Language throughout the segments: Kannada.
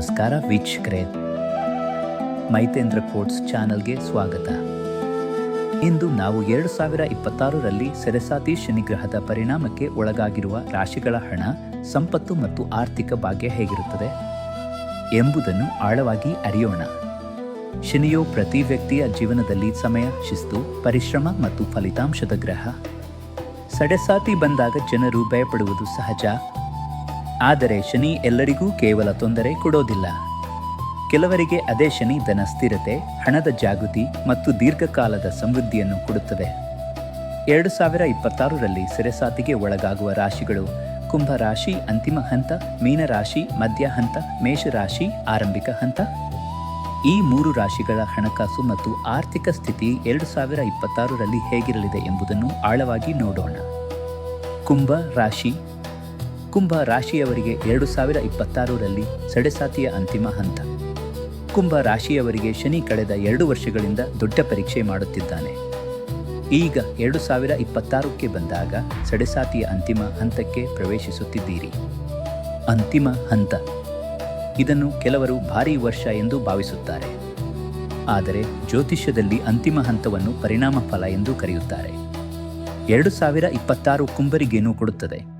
ನಮಸ್ಕಾರ ವೀಕ್ಷಕರೇ. ಮೈತೇಂದ್ರ ಕೋಟ್ಸ್ ಚಾನಲ್ಗೆ ಸ್ವಾಗತ. ಇಂದು ನಾವು ಎರಡು ಸಾವಿರ ಇಪ್ಪತ್ತಾರರಲ್ಲಿ ಸೆರೆಸಾತಿ ಶನಿಗ್ರಹದ ಪರಿಣಾಮಕ್ಕೆ ಒಳಗಾಗಿರುವ ರಾಶಿಗಳ ಹಣ, ಸಂಪತ್ತು ಮತ್ತು ಆರ್ಥಿಕ ಭಾಗ್ಯ ಹೇಗಿರುತ್ತದೆ? ಎಂಬುದನ್ನು ಆಳವಾಗಿ ಅರಿಯೋಣ. ಶನಿಯು ಪ್ರತಿ ವ್ಯಕ್ತಿಯ ಜೀವನದಲ್ಲಿ ಸಮಯ, ಶಿಸ್ತು, ಪರಿಶ್ರಮ ಮತ್ತು ಫಲಿತಾಂಶದ ಗ್ರಹ. ಸಡೆಸಾತಿ ಬಂದಾಗ ಜನರು ಭಯಪಡುವುದು ಸಹಜ ಆದರೆ ಶನಿ ಎಲ್ಲರಿಗೂ ಕೇವಲ ತೊಂದರೆ ಕೊಡೋದಿಲ್ಲ. ಕೆಲವರಿಗೆ ಅದೇ ಶನಿ ಧನ ಸ್ಥಿರತೆ, ಹಣದ ಜಾಗೃತಿ ಮತ್ತು ದೀರ್ಘಕಾಲದ ಸಮೃದ್ಧಿಯನ್ನು ಕೊಡುತ್ತದೆ. ಎರಡು ಸಾವಿರ ಇಪ್ಪತ್ತಾರರಲ್ಲಿ ಸೆರೆಸಾತಿಗೆ ಒಳಗಾಗುವ ರಾಶಿಗಳು ಕುಂಭ ರಾಶಿ ಅಂತಿಮ ಹಂತ, ಮೀನರಾಶಿ, ಮಧ್ಯ ಹಂತ, ಮೇಷರಾಶಿ, ಆರಂಭಿಕ ಹಂತ. ಈ ಮೂರು ರಾಶಿಗಳ ಹಣಕಾಸು ಮತ್ತು ಆರ್ಥಿಕ ಸ್ಥಿತಿ ಎರಡು ಸಾವಿರ ಇಪ್ಪತ್ತಾರರಲ್ಲಿ ಹೇಗಿರಲಿದೆ ಎಂಬುದನ್ನು ಆಳವಾಗಿ ನೋಡೋಣ. ಕುಂಭ ರಾಶಿ ಕುಂಭ ರಾಶಿಯವರಿಗೆ ಎರಡು ಸಾವಿರ ಇಪ್ಪತ್ತಾರರಲ್ಲಿ ಸಡೆಸಾತಿಯ ಅಂತಿಮ ಹಂತ. ಕುಂಭ ರಾಶಿಯವರಿಗೆ ಶನಿ ಕಳೆದ ಎರಡು ವರ್ಷಗಳಿಂದ ದೊಡ್ಡ ಪರೀಕ್ಷೆ ಮಾಡುತ್ತಿದ್ದಾನೆ. ಈಗ ಎರಡು ಸಾವಿರ ಇಪ್ಪತ್ತಾರಕ್ಕೆ ಬಂದಾಗ ಸಡೆಸಾತಿಯ ಅಂತಿಮ ಹಂತಕ್ಕೆ ಪ್ರವೇಶಿಸುತ್ತಿದ್ದೀರಿ. ಅಂತಿಮ ಹಂತ. ಇದನ್ನು ಕೆಲವರು ಭಾರೀ ವರ್ಷ ಎಂದು ಭಾವಿಸುತ್ತಾರೆ. ಆದರೆ ಜ್ಯೋತಿಷ್ಯದಲ್ಲಿ ಅಂತಿಮ ಹಂತವನ್ನು ಪರಿಣಾಮ ಫಲ ಎಂದು ಕರೆಯುತ್ತಾರೆ. ಎರಡು ಸಾವಿರ ಇಪ್ಪತ್ತಾರು ಕುಂಬರಿಗೇನು ಕೊಡುತ್ತದೆ?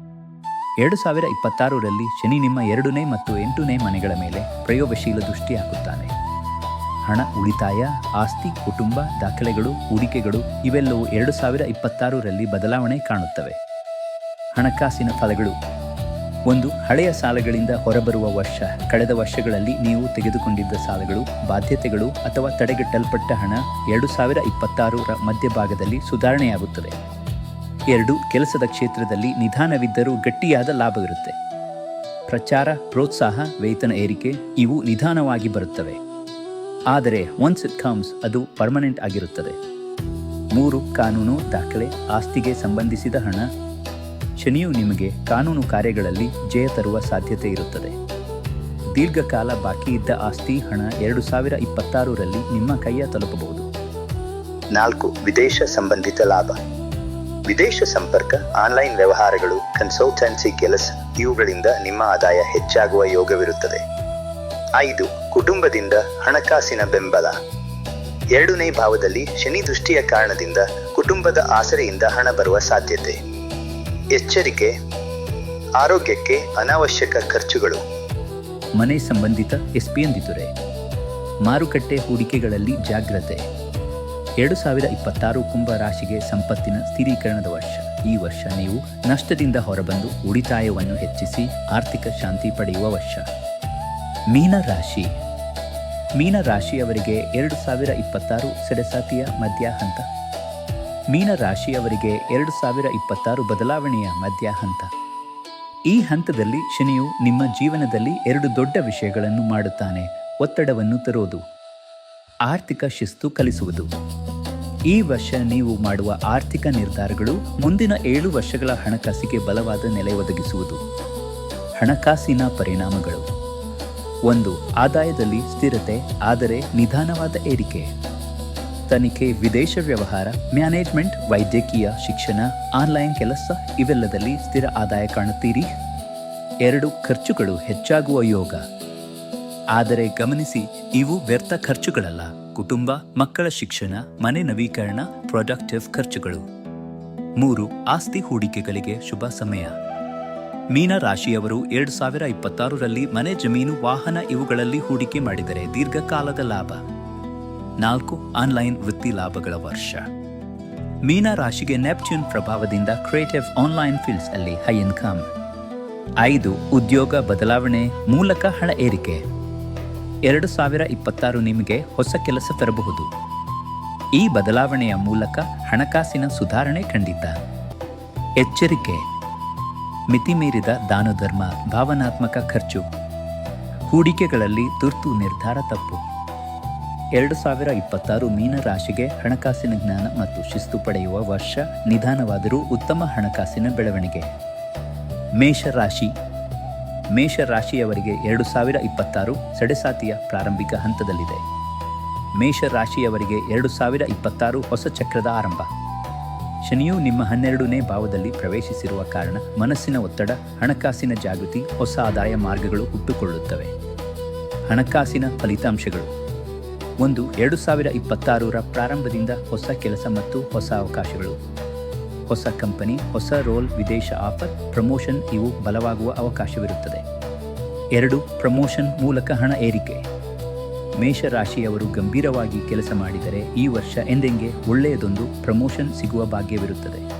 ಎರಡು ಸಾವಿರ ಇಪ್ಪತ್ತಾರರಲ್ಲಿ ಶನಿ ನಿಮ್ಮ ಎರಡನೇ ಮತ್ತು ಎಂಟನೇ ಮನೆಗಳ ಮೇಲೆ ಪ್ರಯೋಗಶೀಲ ದೃಷ್ಟಿ ಹಾಕುತ್ತಾನೆ. ಹಣ ಉಳಿತಾಯ, ಆಸ್ತಿ, ಕುಟುಂಬ, ದಾಖಲೆಗಳು, ಹೂಡಿಕೆಗಳು ಇವೆಲ್ಲವೂ ಎರಡು ಸಾವಿರ ಇಪ್ಪತ್ತಾರರಲ್ಲಿ ಬದಲಾವಣೆ ಕಾಣುತ್ತವೆ. ಹಣಕಾಸಿನ ಫಲಗಳು. ಒಂದು, ಹಳೆಯ ಸಾಲಗಳಿಂದ ಹೊರಬರುವ ವರ್ಷ. ಕಳೆದ ವರ್ಷಗಳಲ್ಲಿ ನೀವು ತೆಗೆದುಕೊಂಡಿದ್ದ ಸಾಲಗಳು, ಬಾಧ್ಯತೆಗಳು ಅಥವಾ ತಡೆಗಟ್ಟಲ್ಪಟ್ಟ ಹಣ ಎರಡು ಸಾವಿರ ಇಪ್ಪತ್ತಾರರ ಮಧ್ಯಭಾಗದಲ್ಲಿ ಸುಧಾರಣೆಯಾಗುತ್ತದೆ. ಎರಡು ಕೆಲಸದ ಕ್ಷೇತ್ರದಲ್ಲಿ ನಿಧಾನವಿದ್ದರೂ ಗಟ್ಟಿಯಾದ ಲಾಭವಿರುತ್ತೆ ಪ್ರಚಾರ, ಪ್ರೋತ್ಸಾಹ, ವೇತನ ಏರಿಕೆ ಇವು ನಿಧಾನವಾಗಿ ಬರುತ್ತವೆ. ಆದರೆ ಒನ್ಸ್ ಇಟ್ ಕಮ್ಸ್ ಅದು ಪರ್ಮನೆಂಟ್ ಆಗಿರುತ್ತದೆ. ಮೂರು ಕಾನೂನು ದಾಖಲೆ, ಆಸ್ತಿಗೆ ಸಂಬಂಧಿಸಿದ ಹಣ. ಶನಿಯು ನಿಮಗೆ ಕಾನೂನು ಕಾರ್ಯಗಳಲ್ಲಿ ಜಯ ತರುವ ಸಾಧ್ಯತೆ ಇರುತ್ತದೆ. ದೀರ್ಘಕಾಲ ಬಾಕಿ ಇದ್ದ ಆಸ್ತಿ, ಹಣ ಎರಡು ಸಾವಿರ ಇಪ್ಪತ್ತಾರರಲ್ಲಿ ನಿಮ್ಮ ಕೈಯ ತಲುಪಬಹುದು. ನಾಲ್ಕು, ವಿದೇಶ ಸಂಬಂಧಿತ ಲಾಭ. ವಿದೇಶ ಸಂಪರ್ಕ, ಆನ್ಲೈನ್ ವ್ಯವಹಾರಗಳು ಕನ್ಸಲ್ಟೆನ್ಸಿ ಕೆಲಸ, ಇವುಗಳಿಂದ ನಿಮ್ಮ ಆದಾಯ ಹೆಚ್ಚಾಗುವ ಯೋಗವಿರುತ್ತದೆ. ಐದು, ಕುಟುಂಬದಿಂದ ಹಣಕಾಸಿನ ಬೆಂಬಲ. ಎರಡನೇ ಭಾವದಲ್ಲಿ ಶನಿ ದೃಷ್ಟಿಯ ಕಾರಣದಿಂದ ಕುಟುಂಬದ ಆಸರೆಯಿಂದ ಹಣ ಬರುವ ಸಾಧ್ಯತೆ. ಎಚ್ಚರಿಕೆ, ಆರೋಗ್ಯಕ್ಕೆ ಅನಾವಶ್ಯಕ ಖರ್ಚುಗಳು. ಮನೆ ಸಂಬಂಧಿತ ಎಸ್ಪಿಯಂದಿತುರೆ. ಮಾರುಕಟ್ಟೆ ಹೂಡಿಕೆಗಳಲ್ಲಿ ಜಾಗ್ರತೆ. ಎರಡು ಸಾವಿರ ಇಪ್ಪತ್ತಾರು ಕುಂಭ ರಾಶಿಗೆ ಸಂಪತ್ತಿನ ಸ್ಥಿರೀಕರಣದ ವರ್ಷ. ಈ ವರ್ಷ ನೀವು ನಷ್ಟದಿಂದ ಹೊರಬಂದು ಉಳಿತಾಯವನ್ನು ಹೆಚ್ಚಿಸಿ ಆರ್ಥಿಕ ಶಾಂತಿ ಪಡೆಯುವ ವರ್ಷ. ಮೀನ ರಾಶಿ. ಮೀನ ರಾಶಿಯವರಿಗೆ ಎರಡು ಸಾವಿರ ಇಪ್ಪತ್ತಾರು ಸೆಡೆಸಾತಿಯ ಮಧ್ಯ ಹಂತ ಮೀನ ರಾಶಿಯವರಿಗೆ ಎರಡು ಸಾವಿರ ಇಪ್ಪತ್ತಾರು ಬದಲಾವಣೆಯ ಮಧ್ಯ ಹಂತ ಈ ಹಂತದಲ್ಲಿ ಶನಿಯು ನಿಮ್ಮ ಜೀವನದಲ್ಲಿ ಎರಡು ದೊಡ್ಡ ವಿಷಯಗಳನ್ನು ಮಾಡುತ್ತಾನೆ. ಒತ್ತಡವನ್ನು ತರೋದು. ಆರ್ಥಿಕ ಶಿಸ್ತು ಕಲಿಸುವುದು. ಈ ವರ್ಷ ನೀವು ಮಾಡುವ ಆರ್ಥಿಕ ನಿರ್ಧಾರಗಳು ಮುಂದಿನ ಏಳು ವರ್ಷಗಳ ಹಣಕಾಸಿಗೆ ಬಲವಾದ ನೆಲೆ ಒದಗಿಸುವುದು. ಹಣಕಾಸಿನ ಪರಿಣಾಮಗಳು. ಒಂದು, ಆದಾಯದಲ್ಲಿ ಸ್ಥಿರತೆ, ಆದರೆ ನಿಧಾನವಾದ ಏರಿಕೆ. ತನಿಖೆ, ವಿದೇಶ ವ್ಯವಹಾರ, ಮ್ಯಾನೇಜ್ಮೆಂಟ್, ವೈದ್ಯಕೀಯ, ಶಿಕ್ಷಣ, ಆನ್ಲೈನ್ ಕೆಲಸ ಇವೆಲ್ಲದಲ್ಲಿ ಸ್ಥಿರ ಆದಾಯ ಕಾಣುತ್ತೀರಿ. ಎರಡು, ಖರ್ಚುಗಳು ಹೆಚ್ಚಾಗುವ ಯೋಗ. ಆದರೆ ಗಮನಿಸಿ, ಇವು ವ್ಯರ್ಥ ಖರ್ಚುಗಳಲ್ಲ. ಕುಟುಂಬ, ಮಕ್ಕಳ ಶಿಕ್ಷಣ, ಮನೆ ನವೀಕರಣ ಪ್ರೊಡಕ್ಟಿವ್ ಖರ್ಚುಗಳು. ಮೂರು, ಆಸ್ತಿ ಹೂಡಿಕೆಗಳಿಗೆ ಶುಭ ಸಮಯ. ಮೀನ ರಾಶಿಯವರು ಎರಡು ಸಾವಿರ ಇಪ್ಪತ್ತಾರರಲ್ಲಿ ಮನೆ, ಜಮೀನು, ವಾಹನ ಇವುಗಳಲ್ಲಿ ಹೂಡಿಕೆ ಮಾಡಿದರೆ ದೀರ್ಘಕಾಲದ ಲಾಭ. ನಾಲ್ಕು, ಆನ್ಲೈನ್ ವೃತ್ತಿ ಲಾಭಗಳ ವರ್ಷ. ಮೀನ ರಾಶಿಗೆ ನೆಪ್ಟ್ಯೂನ್ ಪ್ರಭಾವದಿಂದ ಕ್ರಿಯೇಟಿವ್ ಆನ್ಲೈನ್ ಫೀಲ್ಡ್ಸ್ ಅಲ್ಲಿ ಹೈ ಇನ್ಕಮ್ ಐದು, ಉದ್ಯೋಗ ಬದಲಾವಣೆ, ಮೂಲಕ ಹಣ ಏರಿಕೆ. ಎರಡು ಸಾವಿರ ಇಪ್ಪತ್ತಾರು ನಿಮಗೆ ಹೊಸ ಕೆಲಸ ತರಬಹುದು. ಈ ಬದಲಾವಣೆಯ ಮೂಲಕ ಹಣಕಾಸಿನ ಸುಧಾರಣೆ ಖಂಡಿತ. ಎಚ್ಚರಿಕೆ. ಮಿತಿಮೀರಿದ ದಾನಧರ್ಮ, ಭಾವನಾತ್ಮಕ ಖರ್ಚು. ಹೂಡಿಕೆಗಳಲ್ಲಿ ತುರ್ತು ನಿರ್ಧಾರ ತಪ್ಪು. ಎರಡು ಸಾವಿರ ಇಪ್ಪತ್ತಾರು ಮೀನ ರಾಶಿಗೆ ಹಣಕಾಸಿನ ಜ್ಞಾನ ಮತ್ತು ಶಿಸ್ತು ಪಡೆಯುವ ವರ್ಷ ನಿಧಾನವಾದರೂ ಉತ್ತಮ ಹಣಕಾಸಿನ ಬೆಳವಣಿಗೆ. ಮೇಷರಾಶಿ. ಮೇಷರಾಶಿಯವರಿಗೆ ಎರಡು ಸಾವಿರ ಇಪ್ಪತ್ತಾರು ಸಡೆಸಾತಿಯ ಪ್ರಾರಂಭಿಕ ಹಂತದಲ್ಲಿದೆ. ಮೇಷರಾಶಿಯವರಿಗೆ ಎರಡು ಸಾವಿರ ಇಪ್ಪತ್ತಾರು ಹೊಸ ಚಕ್ರದ ಆರಂಭ. ಶನಿಯು ನಿಮ್ಮ ಹನ್ನೆರಡನೇ ಭಾವದಲ್ಲಿ ಪ್ರವೇಶಿಸಿರುವ ಕಾರಣ ಮನಸ್ಸಿನ ಒತ್ತಡ, ಹಣಕಾಸಿನ ಜಾಗೃತಿ, ಹೊಸ ಆದಾಯ ಮಾರ್ಗಗಳು ಹುಟ್ಟುಕೊಳ್ಳುತ್ತವೆ. ಹಣಕಾಸಿನ ಫಲಿತಾಂಶಗಳು. ಒಂದು, ಎರಡು ಸಾವಿರ ಇಪ್ಪತ್ತಾರರ ಪ್ರಾರಂಭದಿಂದ ಹೊಸ ಕೆಲಸ ಮತ್ತು ಹೊಸ ಅವಕಾಶಗಳು. ಹೊಸ ಕಂಪನಿ, ಹೊಸ ರೋಲ್, ವಿದೇಶ ಆಫರ್, ಪ್ರಮೋಷನ್ ಇವು ಬಲವಾಗುವ ಅವಕಾಶವಿರುತ್ತದೆ. ಎರಡು, ಪ್ರಮೋಷನ್ ಮೂಲಕ ಹಣ ಏರಿಕೆ. ಮೇಷರಾಶಿಯವರು ಗಂಭೀರವಾಗಿ ಕೆಲಸ ಮಾಡಿದರೆ ಈ ವರ್ಷ ಎಂದೆಂಗೆ ಒಳ್ಳೆಯದೊಂದು ಪ್ರಮೋಷನ್ ಸಿಗುವ ಭಾಗ್ಯವಿರುತ್ತದೆ.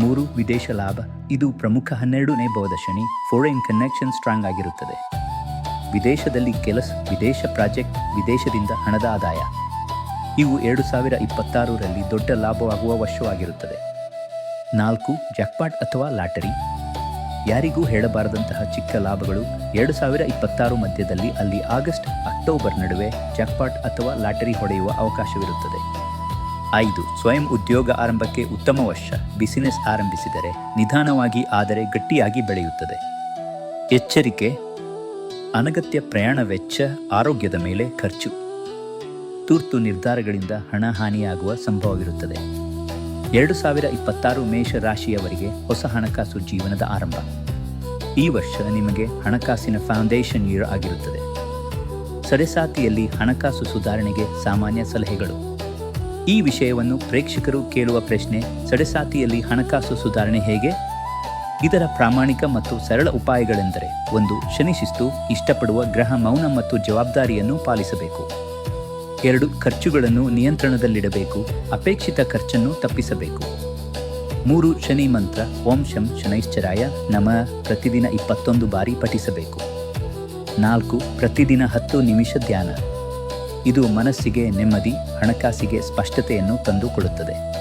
ಮೂರು, ವಿದೇಶ ಲಾಭ. ಇದು ಪ್ರಮುಖ ಹನ್ನೆರಡನೇ ಬಹುದ ಶನಿ ಫಾರಿನ್ ಕನೆಕ್ಷನ್ ಸ್ಟ್ರಾಂಗ್ ಆಗಿರುತ್ತದೆ. ವಿದೇಶದಲ್ಲಿ ಕೆಲಸ, ವಿದೇಶ ಪ್ರಾಜೆಕ್ಟ್, ವಿದೇಶದಿಂದ ಹಣದ ಆದಾಯ. ಇವು ಎರಡು ಸಾವಿರ ಇಪ್ಪತ್ತಾರರಲ್ಲಿ ದೊಡ್ಡ ಲಾಭವಾಗುವ ವರ್ಷವಾಗಿರುತ್ತದೆ. ನಾಲ್ಕು ಜಾಕ್ಪಾಟ್ ಅಥವಾ ಲಾಟರಿ? ಯಾರಿಗೂ ಹೇಳಬಾರದಂತಹ ಚಿಕ್ಕ ಲಾಭಗಳು ಎರಡು ಸಾವಿರ ಇಪ್ಪತ್ತಾರು ಮಧ್ಯದಲ್ಲಿ ಅಲ್ಲಿ ಆಗಸ್ಟ್, ಅಕ್ಟೋಬರ್ ನಡುವೆ ಜಾಕ್ಪಾಟ್ ಅಥವಾ ಲಾಟರಿ ಹೊಡೆಯುವ ಅವಕಾಶವಿರುತ್ತದೆ. ಐದು, ಸ್ವಯಂ ಉದ್ಯೋಗ ಆರಂಭಕ್ಕೆ ಉತ್ತಮ ವರ್ಷ ಬಿಸಿನೆಸ್ ಆರಂಭಿಸಿದರೆ ನಿಧಾನವಾಗಿ ಆದರೆ ಗಟ್ಟಿಯಾಗಿ ಬೆಳೆಯುತ್ತದೆ. ಎಚ್ಚರಿಕೆ, ಅನಗತ್ಯ ಪ್ರಯಾಣ ವೆಚ್ಚ, ಆರೋಗ್ಯದ ಮೇಲೆ ಖರ್ಚು. ತುರ್ತು ನಿರ್ಧಾರಗಳಿಂದ ಹಣ ಹಾನಿಯಾಗುವ ಸಂಭವವಿರುತ್ತದೆ. ಎರಡು ಸಾವಿರ ಇಪ್ಪತ್ತಾರು ಮೇಷ ರಾಶಿಯವರಿಗೆ ಹೊಸ ಹಣಕಾಸು ಜೀವನದ ಆರಂಭ. ಈ ವರ್ಷ ನಿಮಗೆ ಹಣಕಾಸಿನ ಫೌಂಡೇಶನ್ ಇಯರ್ ಆಗಿರುತ್ತದೆ. ಸಡೆಸಾತಿಯಲ್ಲಿ ಹಣಕಾಸು ಸುಧಾರಣೆಗೆ ಸಾಮಾನ್ಯ ಸಲಹೆಗಳು. ಈ ವಿಷಯವನ್ನು ಪ್ರೇಕ್ಷಕರು ಕೇಳುವ ಪ್ರಶ್ನೆ ಸಡೆಸಾತಿಯಲ್ಲಿ ಹಣಕಾಸು ಸುಧಾರಣೆ ಹೇಗೆ? ಇದರ ಪ್ರಾಮಾಣಿಕ ಮತ್ತು ಸರಳ ಉಪಾಯಗಳೆಂದರೆ, ಒಂದು ಶನಿ ಶಿಸ್ತು ಇಷ್ಟಪಡುವ ಗ್ರಹ ಮೌನ ಮತ್ತು ಜವಾಬ್ದಾರಿಯನ್ನು ಪಾಲಿಸಬೇಕು. ಎರಡು ಖರ್ಚುಗಳನ್ನು ನಿಯಂತ್ರಣದಲ್ಲಿಡಬೇಕು, ಅಪೇಕ್ಷಿತ ಖರ್ಚನ್ನು ತಪ್ಪಿಸಬೇಕು. ಮೂರು ಶನಿ ಮಂತ್ರ, ಓಂ ಶಂ ಶನೈಶ್ಚರಾಯ, ನಮ ಪ್ರತಿದಿನ ಇಪ್ಪತ್ತೊಂದು ಬಾರಿ ಪಠಿಸಬೇಕು. ನಾಲ್ಕು, ಪ್ರತಿದಿನ ಹತ್ತು ನಿಮಿಷ ಧ್ಯಾನ. ಇದು ಮನಸ್ಸಿಗೆ ನೆಮ್ಮದಿ, ಹಣಕಾಸಿಗೆ ಸ್ಪಷ್ಟತೆಯನ್ನು ತಂದುಕೊಡುತ್ತದೆ.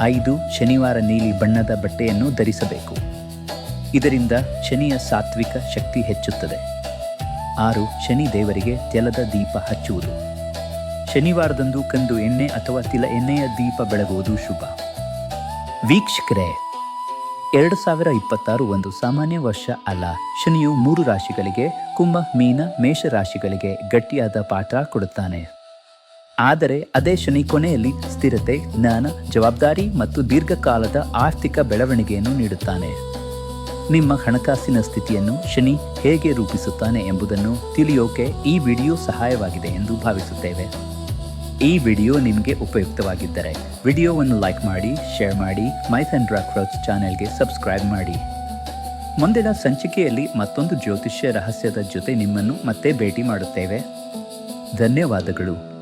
ಐದು, ಶನಿವಾರ ನೀಲಿ ಬಣ್ಣದ ಬಟ್ಟೆಯನ್ನು ಧರಿಸಬೇಕು. ಇದರಿಂದ ಶನಿಯ ಸಾತ್ವಿಕ ಶಕ್ತಿ ಹೆಚ್ಚುತ್ತದೆ. ಆರು, ಶನಿ ದೇವರಿಗೆ ತೆಲದ ದೀಪ ಹಚ್ಚುವುದು. ಶನಿವಾರದಂದು ಕಂದು ಎಣ್ಣೆ ಅಥವಾ ತಿಲ ಎಣ್ಣೆಯ ದೀಪ ಬೆಳಗುವುದು ಶುಭ. ವೀಕ್ಷಕರೇ, ಎರಡು ಸಾವಿರ ಇಪ್ಪತ್ತಾರು ಒಂದು ಸಾಮಾನ್ಯ ವರ್ಷ ಅಲ್ಲ. ಶನಿಯು ಮೂರು ರಾಶಿಗಳಿಗೆ, ಕುಂಭ, ಮೀನ, ಮೇಷ ರಾಶಿಗಳಿಗೆ ಗಟ್ಟಿಯಾದ ಪಾಠ ಕೊಡುತ್ತಾನೆ. ಆದರೆ ಅದೇ ಶನಿ ಕೊನೆಯಲ್ಲಿ ಸ್ಥಿರತೆ, ಜ್ಞಾನ, ಜವಾಬ್ದಾರಿ ಮತ್ತು ದೀರ್ಘಕಾಲದ ಆರ್ಥಿಕ ಬೆಳವಣಿಗೆಯನ್ನು ನೀಡುತ್ತಾನೆ. ನಿಮ್ಮ ಹಣಕಾಸಿನ ಸ್ಥಿತಿಯನ್ನು ಶನಿ ಹೇಗೆ ರೂಪಿಸುತ್ತಾನೆ ಎಂಬುದನ್ನು ತಿಳಿಯೋಕೆ ಈ ವಿಡಿಯೋ ಸಹಾಯವಾಗಿದೆ ಎಂದು ಭಾವಿಸುತ್ತೇವೆ. ಈ ವಿಡಿಯೋ ನಿಮಗೆ ಉಪಯುಕ್ತವಾಗಿದ್ದರೆ ವಿಡಿಯೋವನ್ನು ಲೈಕ್ ಮಾಡಿ, ಶೇರ್ ಮಾಡಿ ಮೈಥ್ ಅಂಡ್ ರಾಕ್ರೋಚ್ ಚಾನೆಲ್ಗೆ ಸಬ್ಸ್ಕ್ರೈಬ್ ಮಾಡಿ. ಮುಂದಿನ ಸಂಚಿಕೆಯಲ್ಲಿ ಮತ್ತೊಂದು ಜ್ಯೋತಿಷ್ಯ ರಹಸ್ಯದ ಜೊತೆ ನಿಮ್ಮನ್ನು ಮತ್ತೆ ಭೇಟಿ ಮಾಡುತ್ತೇವೆ. ಧನ್ಯವಾದಗಳು.